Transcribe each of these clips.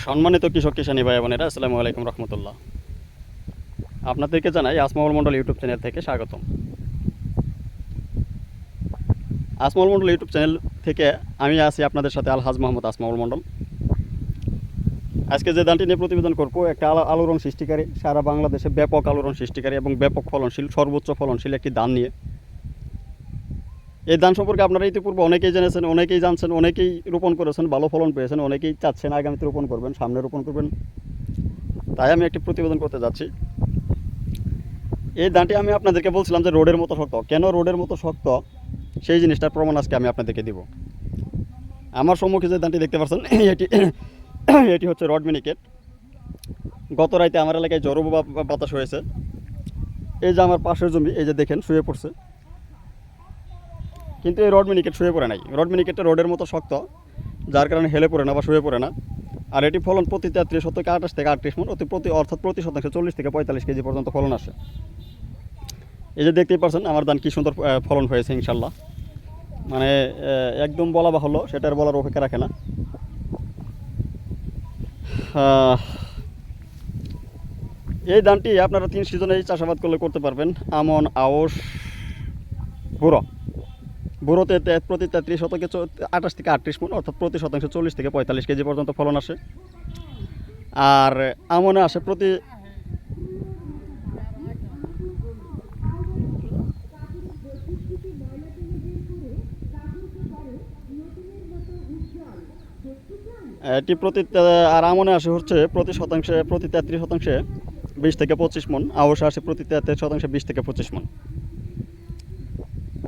সম্মানিত কৃষক কিষানী ভাই বোনেরা আসসালামু আলাইকুম রহমতুল্লাহ। আপনাদেরকে জানাই আসমল মন্ডল ইউটিউব চ্যানেল থেকে স্বাগতম। আসমল মন্ডল ইউটিউব চ্যানেল থেকে আমি আছি আপনাদের সাথে আলহাজ মোহাম্মদ আসমাউল মণ্ডল আজকে যে দানটি নিয়ে প্রতিবেদন করব, একটা আলো আলোড়ন সৃষ্টিকারী, সারা বাংলাদেশে ব্যাপক আলোড়ন সৃষ্টিকারী এবং ব্যাপক ফলনশীল, সর্বোচ্চ ফলনশীল একটি দান নিয়ে। এই ধান সম্পর্কে আপনারা ইতিপূর্বে অনেকেই জেনেছেন, অনেকেই জানছেন, অনেকেই রোপণ করেছেন, ভালো ফলন পেয়েছেন, অনেকেই চাচ্ছেন আগামীতে রোপণ করবেন, সামনে রোপণ করবেন। তাই আমি একটি প্রতিবেদন করতে যাচ্ছি। এই ধানটি আমি আপনাদেরকে বলছিলাম যে রোডের মতো শক্ত। কেন রোডের মতো শক্ত? সেই জিনিসটার প্রমাণ আজকে আমি আপনাদেরকে দিব। আমার সম্মুখে যে ধানটি দেখতে পাচ্ছেন, এটি এটি হচ্ছে রড মিনিকেট। গত রাইতে আমার এলাকায় জড়ো বা- বাতাস হয়েছে। এই যে আমার পাশের জমি, এই যে দেখেন, শুয়ে পড়ছে। কিন্তু এই রড মিনিকেট শুয়ে পড়ে নাই। রড মিনিকেটটা রোডের মতো শক্ত, যার কারণে হেলে পড়ে না বা শুয়ে পড়ে না। আর এটি ফলন প্রতি তেত্রিশ শতকে আঠাশ থেকে আটত্রিশ মন, অতি প্রতি অর্থাৎ প্রতি শতাংশে চল্লিশ থেকে পঁয়তাল্লিশ কেজি পর্যন্ত ফলন আসে। এই যে দেখতেই পারছেন, আমার ধান কী সুন্দর ফলন হয়েছে, ইনশাল্লাহ। মানে একদম বলা বাহুল্য সেটার বলার অপেক্ষা রাখে না। এই ধানটি আপনারা তিন সিজনেই চাষাবাদ করলে করতে পারবেন। আমন আওস বুড়ো বুড়োতে প্রতি তেত্রিশ শতকে আঠাশ থেকে আটত্রিশ মন, অর্থাৎ প্রতি শতাংশে চল্লিশ থেকে পঁয়তাল্লিশ কেজি পর্যন্ত ফলন আসে। আর আমনে আসে প্রতি এটি প্রতি আর আমনে আসে হচ্ছে প্রতি শতাংশে, প্রতি তেত্রিশ শতাংশে বিশ থেকে পঁচিশ মন আওস আসে প্রতি তেত্রিশ শতাংশে বিশ থেকে পঁচিশ মন।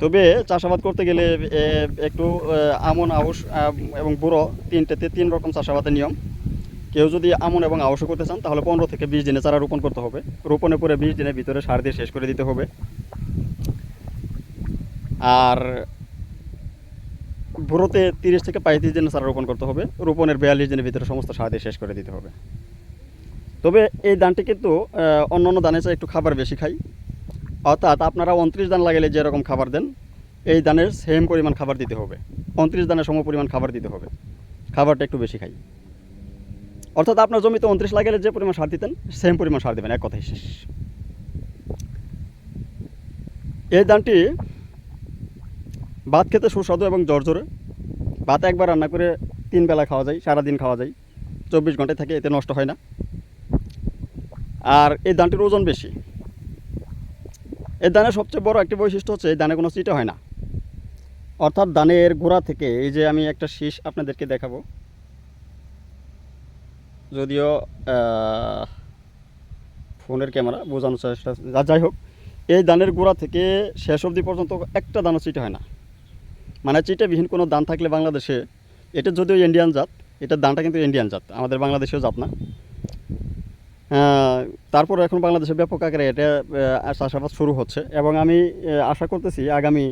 তবে চাষাবাদ করতে গেলে একটু আমন, আউশ এবং বুড়ো তিনটেতে তিন রকম চাষাবাদের নিয়ম। কেউ যদি আমন এবং আউশও করতে চান, তাহলে পনেরো থেকে বিশ দিনে চারা রোপণ করতে হবে। রোপণের পরে বিশ দিনের ভিতরে সার দিয়ে শেষ করে দিতে হবে। আর বুড়োতে তিরিশ থেকে পঁয়ত্রিশ দিনে চারা রোপণ করতে হবে। রোপণের বিয়াল্লিশ দিনের ভিতরে সমস্ত সার দিয়ে শেষ করে দিতে হবে। তবে এই ধানটি কিন্তু অন্য অন্য ধানের চেয়ে একটু খাবার বেশি খাই অর্থাৎ আপনারা উনত্রিশ দান লাগালে যেরকম খাবার দেন, এই দানের সেম পরিমাণ খাবার দিতে হবে। উনত্রিশ দানের সম পরিমাণ খাবার দিতে হবে। খাবারটা একটু বেশি খাই। অর্থাৎ আপনার জমিতে উনত্রিশ লাগালে যে পরিমাণ সার দিতেন সেম পরিমাণ সার দেবেন, এক কথাই শেষ। এই ধানটি ভাত খেতে সুস্বাদু এবং জর্জরে। ভাত একবার রান্না করে তিন বেলা খাওয়া যায়, সারাদিন খাওয়া যায়। চব্বিশ ঘন্টায় থাকে, এতে নষ্ট হয় না। আর এই ধানটির ওজন বেশি। এই ধানের সবচেয়ে বড় একটি বৈশিষ্ট্য হচ্ছে এই ধানে কোনো চিটে হয় না। অর্থাৎ ধানের গোড়া থেকে এই যে আমি একটা শীষ আপনাদেরকে দেখাবো। যদিও ফোনের ক্যামেরা বোঝানোর চেষ্টা যা- যাই হোক, এই ধানের গোড়া থেকে শেষ অবধি পর্যন্ত একটা দানও চিটে হয় না। মানে চিটেবিহীন কোনো দান থাকলে বাংলাদেশে, এটা যদিও ইন্ডিয়ান জাত এটার দানটা কিন্তু ইন্ডিয়ান জাত, আমাদের বাংলাদেশেও জাত না। তারপর এখন বাংলাদেশে ব্যাপক আকারে এটা চাষাবাদ শুরু হচ্ছে। এবং আমি আশা করতেছি আগামী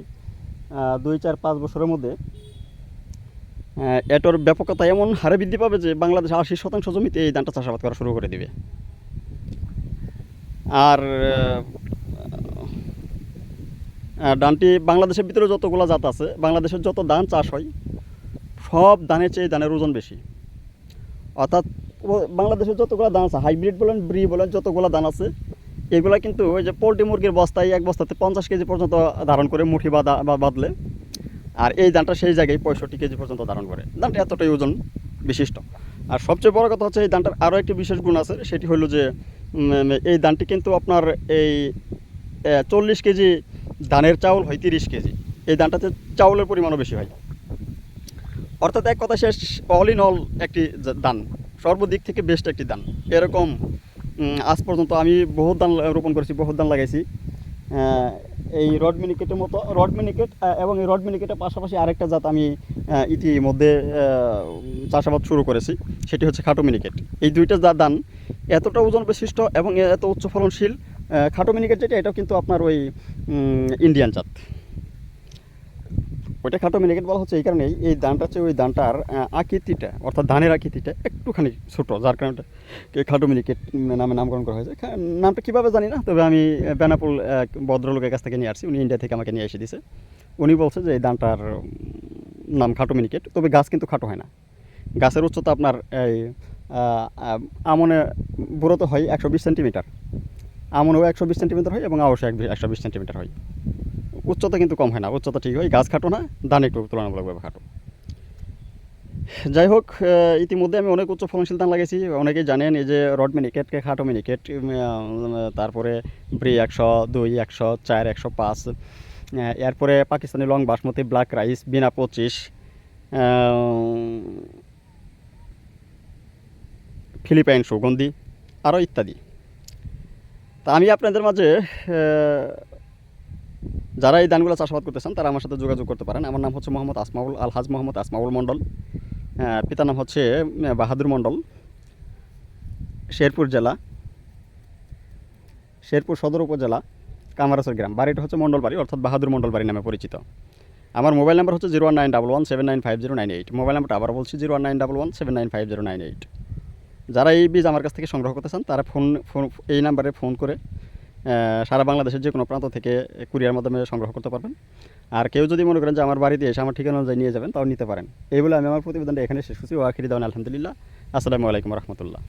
দুই, চার, পাঁচ বছরের মধ্যে এটার ব্যাপকতা এমন হারে বৃদ্ধি পাবে যে বাংলাদেশ আশি শতাংশ জমিতে এই ধানটা চাষাবাদ করা শুরু করে দিবে। আর ধানটি বাংলাদেশের ভিতরে যতগুলো জাত আছে, বাংলাদেশের যত ধান চাষ হয়, সব ধানের চেয়ে ধানের ওজন বেশি। অর্থাৎ বাংলাদেশের যতগুলো ধান আছে হাইব্রিড বলেন ব্রি বলেন, যতগুলো ধান আছে, এগুলা কিন্তু ওই যে পোলট্রি মুরগির বস্তায় এক বস্তাতে পঞ্চাশ কেজি পর্যন্ত ধারণ করে মুঠি বা বাঁধলে। আর এই ধানটা সেই জায়গায় পঁয়ষট্টি কেজি পর্যন্ত ধারণ করে। ধানটা এতটাই ওজন বিশিষ্ট। আর সবচেয়ে বড় কথা হচ্ছে এই ধানটার আরও একটি বিশেষ গুণ আছে, সেটি হলো যে এই ধানটি কিন্তু আপনার এই চল্লিশ কেজি ধানের চাউল হয় তিরিশ কেজি। এই ধানটাতে চাউলের পরিমাণও বেশি হয়। অর্থাৎ এক কথা শেষ অল ইন অল একটি দান সর্বদিক থেকে বেস্ট একটি দান এরকম আজ পর্যন্ত আমি বহুত দান রোপণ করেছি, বহুত দান লাগাইছি। এই রড মিনিকেটের মতো রড মিনিকেট এবং এই রড মিনিকেটের পাশাপাশি আরেকটা জাত আমি ইতিমধ্যে চাষাবাদ শুরু করেছি, সেটি হচ্ছে খাটো মিনিকেট এই দুইটা যা দান এতটা ওজন বিশিষ্ট এবং এত উচ্চ ফলনশীল খাটো মিনিকেট যেটা, এটাও কিন্তু আপনার ওই ইন্ডিয়ান জাত। ওইটা খাটো মিনিকেট বলা হচ্ছে এই কারণেই এই ধানটা হচ্ছে ওই ধানটার আহ, আকৃতিটা অর্থাৎ ধানের আকৃতিটা একটুখানি ছোট যার কারণে খাটো মিনিকেট নামে নামকরণ করা হয়েছে। নামটা কীভাবে জানি না তবে আমি বেনাপুল এক ভদ্রলোকের কাছ থেকে নিয়ে আসছি উনি ইন্ডিয়া থেকে আমাকে নিয়ে এসে দিয়েছে। উনি বলছে যে এই ধানটার উম, নাম খাটো মিনিকেট তবে গাছ কিন্তু খাটো হয় না। গাছের উচ্চতা আপনার এই আমনে বুড়ো তো হয় একশো বিশ সেন্টিমিটার। আমনেও একশো বিশ সেন্টিমিটার হয় এবং আওসে একশো বিশ সেন্টিমিটার হয়। উচ্চতা কিন্তু কম হয় না, উচ্চতা ঠিক হয়, গাছ খাটো না, ধান একটু তুলনামূলকভাবে খাটো। যাই হোক ইতিমধ্যে আমি অনেক উচ্চ ফলনশীল ধান লাগিয়েছি, অনেকেই জানেন এই যে রড মিনিকেটকে খাটো মিনিকেট তারপরে ব্রি একশো, দুই একশো, চার একশো পাঁচ এরপরে Pakistani long basmati, black rice, বিনা পঁচিশ ফিলিপাইন সুগন্ধি, আরও ইত্যাদি। তা আমি আপনাদের মাঝে যারা এই ধানগুলো চাষাবাদ করতে চান তারা আমার সাথে যোগাযোগ করতে পারেন। আমার নাম হচ্ছে মোহাম্মদ আসমাউল আলহাজ মোহাম্মদ আসমাউল মণ্ডল। আহ, পিতার নাম হচ্ছে বাহাদুর মণ্ডল। শেরপুর জেলা। শেরপুর সদর উপজেলা কামারাসর গ্রাম। বাড়িটা হচ্ছে মণ্ডল বাড়ি অর্থাৎ বাহাদুর মণ্ডল বাড়ি নামে পরিচিত। আমার মোবাইল নাম্বার হচ্ছে zero one nine double one seven nine five zero nine eight. Mobile নাম্বারটা আবার বলছি zero nine double one seven nine five zero nine eight. যারা এই বীজ আমার কাছ থেকে সংগ্রহ করতে চান তারা ফোন ফোন এই নাম্বারে ফোন করে সারা বাংলাদেশের যে কোনো প্রান্ত থেকে কুরিয়ার মাধ্যমে সংগ্রহ করতে পারবেন। আর কেউ যদি মনে করেন যে আমার বাড়িতে এসে আমার ঠিকানা অনুযায়ী নিয়ে যাবেন, তাও নিতে পারেন। এই বলে আমি আমার প্রতিবেদনটা এখানে শেষ করছি। ও আখিরি দেওয়ান আলহামদুলিল্লাহ। আসসালামু আলাইকুম রহমতুল্লাহ।